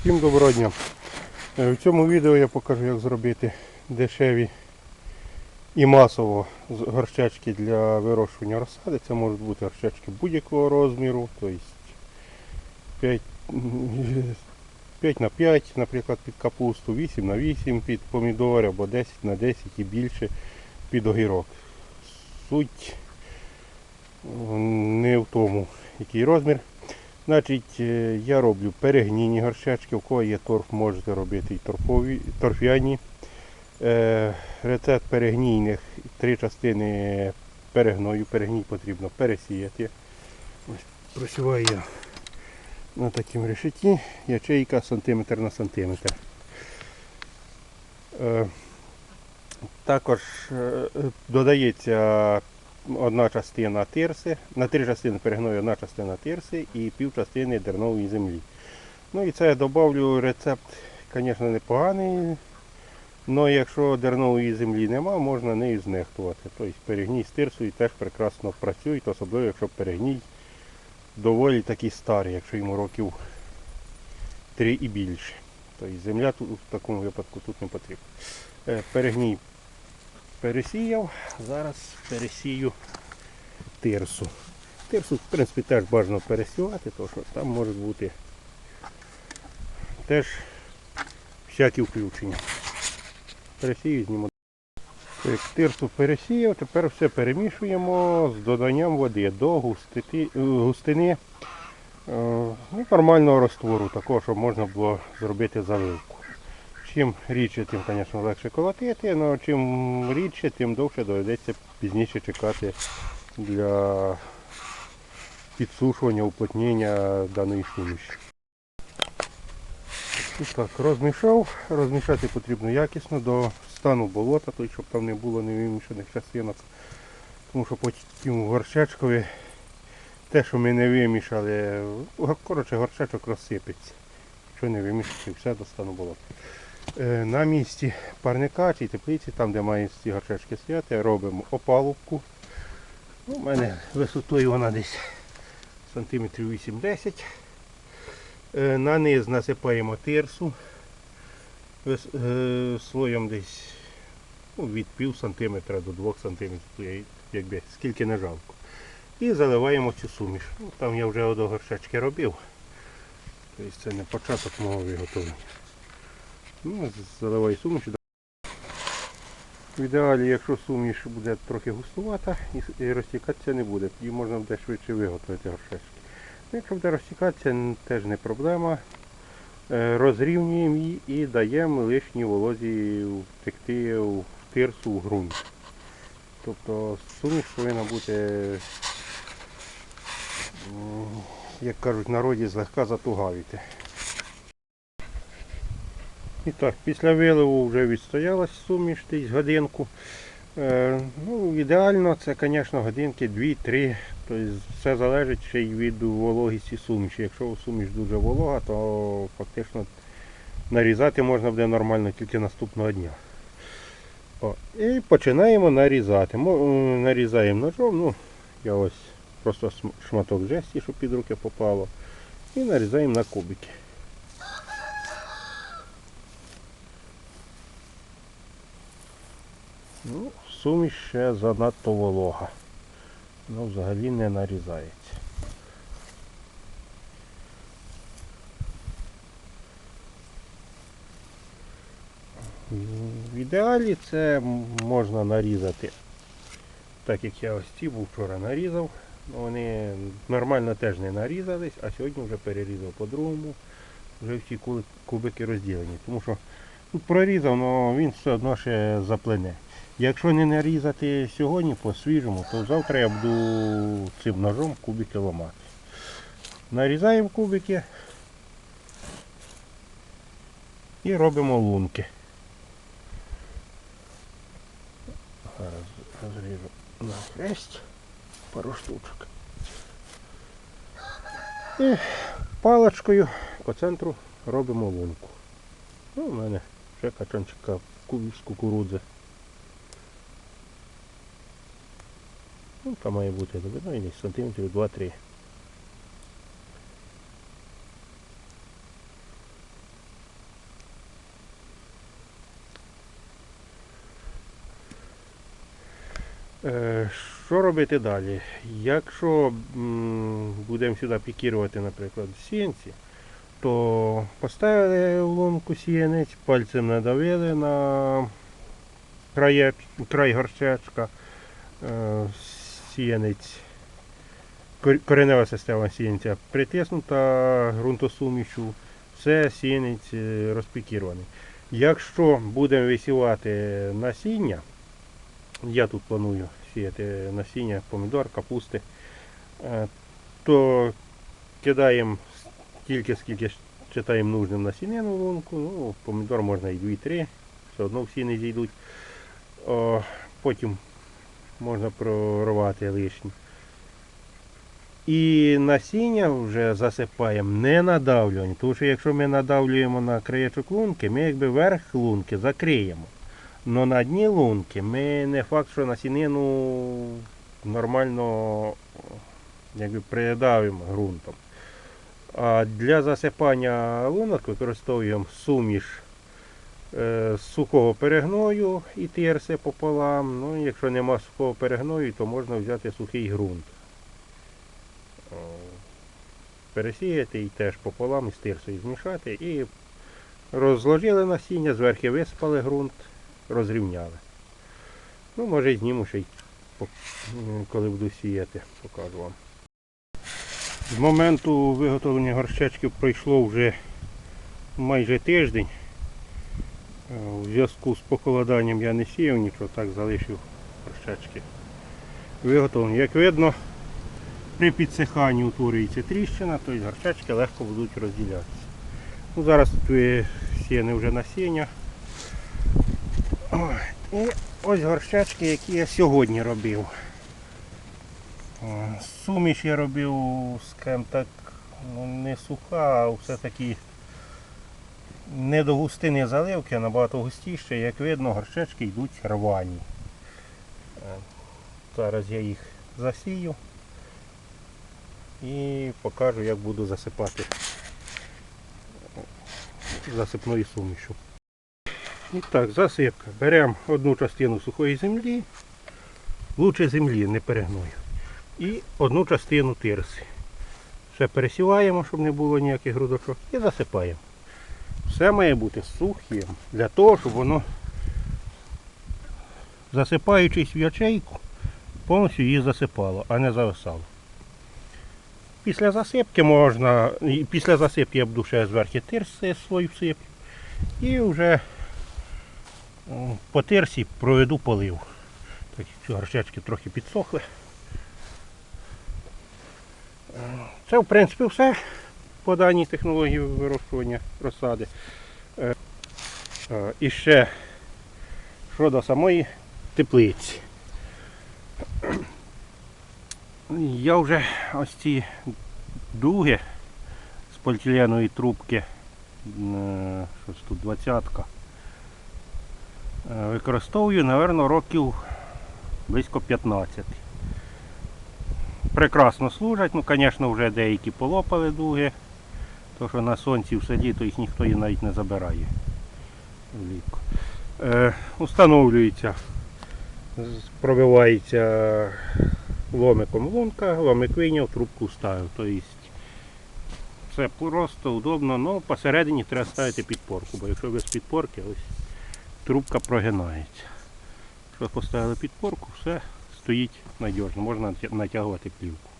Всім доброго дня. Е, В цьому відео я покажу, як зробити дешеві і масово горщачки для вирощування розсади. Це можуть бути горщачки будь-якого розміру, тобто 5, 5 на 5, наприклад, під капусту, 8 на 8 під помідори або 10 на 10 і більше під огірок. Суть не в тому, який розмір. Значить, е, я роблю перегнійні горщачки, у кого є торф, можете робити і торфові, торфяні. Е, рецепт перегнійних, три частини перегною. Перегній потрібно пересіяти. Ось просіваю я на такому решеті, ячейка сантиметр на сантиметр. Е, також додається одна частина тирси, на три частини перегною одна частина тирси і пів частини дернової землі. Ну і це я додавлю рецепт, звісно, непоганий. але якщо дернової землі нема, можна нею знехтувати. Тобто перегній з тирсою теж прекрасно працює, особливо якщо перегній доволі такий старий, якщо йому років 3 і більше. Тобто земля тут в такому випадку тут не потрібна. Е, Перегній пересіяв, зараз пересію тирсу. Тирсу, в принципі, теж бажано пересівати, тому що там можуть бути теж всякі включення. Пересію зніму. Так, тирсу пересіяв, тепер все перемішуємо з доданням води до густити, густини е, ну, нормального роствору, такого, щоб можна було зробити заливку. Чим рідше, тим, звісно, легше колотити, але чим рідше, тим довше доведеться пізніше чекати для підсушування, уплотнення даної суміші. І так, розмішав. Розмішати потрібно якісно до стану болота, тобто, щоб там не було невимішаних частинок. Тому що потім в горшечкові те, що ми не вимішали, коротше, горшечок розсипеться. Якщо не вимішати, все до стану болота. Е, На місці парника чи теплиці, там де мають ці горшечки стояти, робимо опалубку. Ну, У мене висотою вона десь сантиметрів 8-10. Е, На низ насипаємо тирсу е, слоєм десь ну, від пів сантиметра до 2 сантиметрів, якби, скільки не жалко. І заливаємо цю суміш. Ну, там я вже одного горшечки робив. Тобто це не початок мого виготовлення. Ну, заливаю суміш. В ідеалі, якщо суміш буде трохи густувата і, розтікатися не буде, тоді можна буде швидше виготовити горшечки. Ну, Якщо буде розтікатися, теж не проблема. Е, Розрівнюємо її і даємо лишній волозі втекти в тирсу в ґрунт. Тобто суміш повинна бути, як кажуть в народі, злегка затугавіти. І так, після виливу вже відстоялась суміш десь годинку. Е, ну, ідеально це, звісно, годинки 2-3. Тобто все залежить ще й від вологісті суміші. Якщо суміш дуже волога, то фактично нарізати можна буде нормально тільки наступного дня. О, і починаємо нарізати. Е, Нарізаємо ножом. Ну, я ось просто шматок жесті, щоб під руки попало. І нарізаємо на кубики. Ну, суміш ще занадто волога. Ну, взагалі не нарізається. В ідеалі це можна нарізати, так як я ось ці був вчора нарізав. Вони нормально теж не нарізались, а сьогодні вже перерізав по-другому. Вже всі кубики розділені. Тому що ну, прорізав, але він все одно ще заплине. Якщо не нарізати сьогодні по-свіжому, то завтра я буду цим ножом кубики ламати. Нарізаємо кубики і робимо лунки. Зараз розріжу на хрест пару штучок. І паличкою по центру робимо лунку. Ну, у мене ще качанчика з кукурудзи. Ну, Там має бути глибина і сантиметрів 2-3. Е, що робити далі? Якщо будемо сюди пікірувати, наприклад, сіянці, то поставили в ломку сіянець, пальцем надавили на край горчачка, е, сіянець, коренева система сіянця притиснута ґрунтосумішю, все сіянець е, розпікірований. Якщо будемо висівати насіння, я тут планую сіяти насіння, помідор, капусти, е, то кидаємо стільки, скільки читаємо нужним насінину лунку. Ну, помідор можна і 2-3, все одно всі не зійдуть. Потім можна прорвати лишні. І насіння вже засипаємо не надавлювання, тому що якщо ми надавлюємо на краєчок лунки, ми якби верх лунки закриємо. Но на дні лунки ми не факт, що насінину нормально якби, придавимо ґрунтом. А для засипання лунок використовуємо суміш сухого перегною і тирси пополам. Ну, якщо нема сухого перегною, то можна взяти сухий ґрунт. Пересіяти і теж пополам із тирсою змішати і розложили насіння, зверху висипали ґрунт, розрівняли. Ну, може, і зніму ще й, коли буду сіяти, покажу вам. З моменту виготовлення горщечків пройшло вже майже тиждень. У зв'язку з похолоданням я не сіяв нічого, так залишив горщечки. Виготовлені. Як видно, при підсиханні утворюється тріщина, тобто горщечки легко будуть розділятися. Ну, зараз тут сіяне вже насіння. І ось горщечки, які я сьогодні робив. Суміш я робив, скажімо так, ну, не суха, а все-таки не до густини заливки, а набагато густіше. Як видно, горщечки йдуть рвані. Е, Зараз я їх засію і покажу, як буду засипати засипною сумішу. І так, засипка. Беремо одну частину сухої землі, лучше землі, не перегною. І одну частину тирси. Все пересіваємо, щоб не було ніяких грудочок, і засипаємо. Все має бути сухим, для того, щоб воно, засипаючись в ячейку, повністю її засипало, а не зависало. Після засипки можна, після засипки я буду ще зверху тирси свою всиплю. І вже по тирсі проведу полив. Так, ці горшечки трохи підсохли. Це в принципі все по технології вирощування розсади. Е, е, І ще щодо самої теплиці. Я вже ось ці дуги з поліетиленової трубки, е, щось тут двадцятка, е, використовую, напевно, років близько 15. Прекрасно служать, ну, звісно, вже деякі полопали дуги, тому що на сонці все літо їх ніхто і навіть не забирає. Е, установлюється, пробивається ломиком лунка, ломик вийняв, трубку вставив. Тобто це просто удобно, але посередині треба ставити підпорку, бо якщо без підпорки, ось трубка прогинається. Якщо поставили підпорку, все стоїть надіжно, можна натягувати плівку.